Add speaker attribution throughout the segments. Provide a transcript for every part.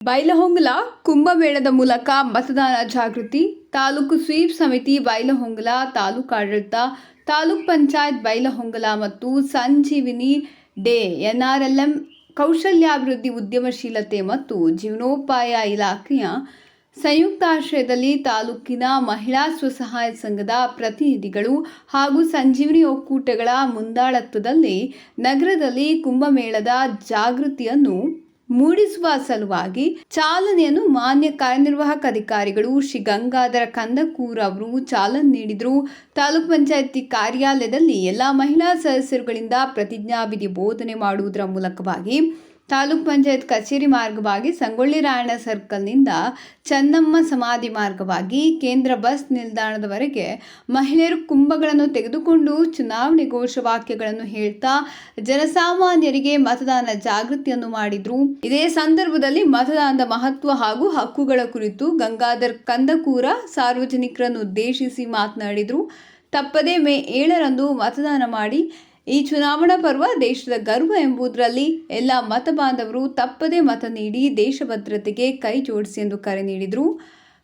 Speaker 1: ಬೈಲಹೊಂಗಲ ಕುಂಭಮೇಳದ ಮೂಲಕ ಮತದಾನ ಜಾಗೃತಿ. ತಾಲೂಕು ಸ್ವೀಪ್ ಸಮಿತಿ ಬೈಲಹೊಂಗಲ ತಾಲೂಕಾಡಳಿತ ತಾಲೂಕ್ ಪಂಚಾಯತ್ ಬೈಲಹೊಂಗಲ ಮತ್ತು ಸಂಜೀವಿನಿ ಡೇ, ಎನ್ಆರ್ಎಲ್ಎಂ ಕೌಶಲ್ಯಾಭಿವೃದ್ಧಿ ಉದ್ಯಮಶೀಲತೆ ಮತ್ತು ಜೀವನೋಪಾಯ ಇಲಾಖೆಯ ಸಂಯುಕ್ತ ಆಶ್ರಯದಲ್ಲಿ ತಾಲೂಕಿನ ಮಹಿಳಾ ಸ್ವಸಹಾಯ ಸಂಘದ ಪ್ರತಿನಿಧಿಗಳು ಹಾಗೂ ಸಂಜೀವಿನಿ ಒಕ್ಕೂಟಗಳ ಮುಂದಾಳತ್ವದಲ್ಲಿ ನಗರದಲ್ಲಿ ಕುಂಭಮೇಳದ ಜಾಗೃತಿಯನ್ನು ಮೂಡಿಸುವ ಸಲುವಾಗಿ ಚಾಲನೆಯನ್ನು ಮಾನ್ಯ ಕಾರ್ಯನಿರ್ವಾಹಕ ಅಧಿಕಾರಿಗಳು ಶ್ರೀ ಗಂಗಾಧರ ಕಂದಕೂರ್ ಅವರು ಚಾಲನೆ ನೀಡಿದರು. ತಾಲೂಕ್ ಪಂಚಾಯತಿ ಕಾರ್ಯಾಲಯದಲ್ಲಿ ಎಲ್ಲ ಮಹಿಳಾ ಸದಸ್ಯರುಗಳಿಂದ ಪ್ರತಿಜ್ಞಾವಿಧಿ ಬೋಧನೆ ಮಾಡುವುದರ ಮೂಲಕವಾಗಿ ತಾಲೂಕ್ ಪಂಚಾಯತ್ ಕಚೇರಿ ಮಾರ್ಗವಾಗಿ ಸಂಗೊಳ್ಳಿ ರಾಯಣ್ಣ ಸರ್ಕಲ್ನಿಂದ ಚನ್ನಮ್ಮ ಸಮಾಧಿ ಮಾರ್ಗವಾಗಿ ಕೇಂದ್ರ ಬಸ್ ನಿಲ್ದಾಣದವರೆಗೆ ಮಹಿಳೆಯರು ಕುಂಭಗಳನ್ನು ತೆಗೆದುಕೊಂಡು ಚುನಾವಣೆ ಘೋಷವಾಕ್ಯಗಳನ್ನು ಹೇಳ್ತಾ ಜನಸಾಮಾನ್ಯರಿಗೆ ಮತದಾನ ಜಾಗೃತಿಯನ್ನು ಮಾಡಿದ್ರು. ಇದೇ ಸಂದರ್ಭದಲ್ಲಿ ಮತದಾನದ ಮಹತ್ವ ಹಾಗೂ ಹಕ್ಕುಗಳ ಕುರಿತು ಗಂಗಾಧರ್ ಕಂದಕೂರ ಸಾರ್ವಜನಿಕರನ್ನು ಉದ್ದೇಶಿಸಿ ಮಾತನಾಡಿದರು. ತಪ್ಪದೇ ಮೇ ಏಳರಂದು ಮತದಾನ ಮಾಡಿ ಈ ಚುನಾವಣಾ ಪರ್ವ ದೇಶದ ಗರ್ವ ಎಂಬುದರಲ್ಲಿ ಎಲ್ಲ ಮತ ಬಾಂಧವರು ತಪ್ಪದೇ ಮತ ನೀಡಿ ದೇಶ ಭದ್ರತೆಗೆ ಕೈ ಜೋಡಿಸಿ ಎಂದು ಕರೆ ನೀಡಿದರು.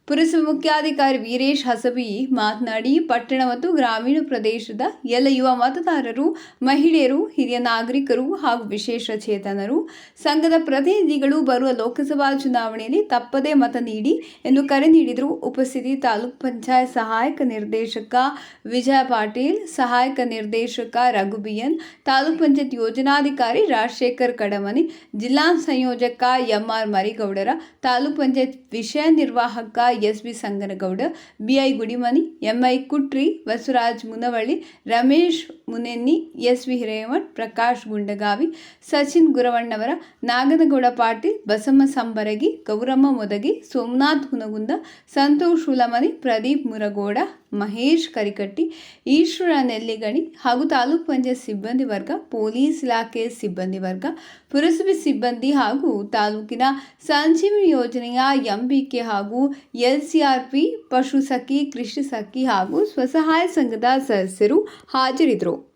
Speaker 1: ಪುರಸಭೆ ಮುಖ್ಯಾಧಿಕಾರಿ ವೀರೇಶ್ ಹಸಬಿ ಮಾತನಾಡಿ, ಪಟ್ಟಣ ಮತ್ತು ಗ್ರಾಮೀಣ ಪ್ರದೇಶದ ಎಲ್ಲ ಯುವ ಮತದಾರರು, ಮಹಿಳೆಯರು, ಹಿರಿಯ ನಾಗರಿಕರು ಹಾಗೂ ವಿಶೇಷ ಚೇತನರು, ಸಂಘದ ಪ್ರತಿನಿಧಿಗಳು ಬರುವ ಲೋಕಸಭಾ ಚುನಾವಣೆಯಲ್ಲಿ ತಪ್ಪದೇ ಮತ ನೀಡಿ ಎಂದು ಕರೆ ನೀಡಿದರು. ಉಪಸ್ಥಿತಿ ತಾಲೂಕ್ ಪಂಚಾಯತ್ ಸಹಾಯಕ ನಿರ್ದೇಶಕ ವಿಜಯ ಪಾಟೀಲ್, ಸಹಾಯಕ ನಿರ್ದೇಶಕ ರಘುಬಿಯನ್, ತಾಲೂಕ್ ಪಂಚಾಯತ್ ಯೋಜನಾಧಿಕಾರಿ ರಾಜಶೇಖರ್ ಕಡಮನಿ, ಜಿಲ್ಲಾ ಸಂಯೋಜಕ ಎಂಆರ್ ಮರಿಗೌಡರ, ತಾಲೂಕ್ ಪಂಚಾಯತ್ ವಿಷಯ ನಿರ್ವಾಹಕ S B Sanganagouda, BI Gudimani I Kutri, Basavaraj Munavalli, Ramesh Munenni S V Hiremath, Prakash Gundagavi, Sachin Guravannavara, Naganagouda Patil, Basamma Sambaragi, Gouramma Modagi, Somanath Hunagunda, Santosh Hulamani, Pradeep Muragoda, Mahesh Karikatti, Eshwara Nelligani ಹಾಗೂ ತಾಲೂಕ್ ಪಂಚಾಯತ್ ಸಿಬ್ಬಂದಿ ವರ್ಗ, police ಇಲಾಖೆ ಸಿಬ್ಬಂದಿ ವರ್ಗ, ಪುರಸಭೆ ಸಿಬ್ಬಂದಿ ಹಾಗೂ ತಾಲೂಕಿನ ಸಂಜೀವಿನಿ ಯೋಜನೆಯ ಎಂಬಿಕೆ ಹಾಗೂ ಎಲ್ಸಿಆರ್ಪಿ ಪಶು ಸಖಿ ಕೃಷಿ ಸಖಿ ಹಾಗೂ ಸ್ವಸಹಾಯ ಸಂಘದ ಸದಸ್ಯರು ಹಾಜರಿದ್ದರು.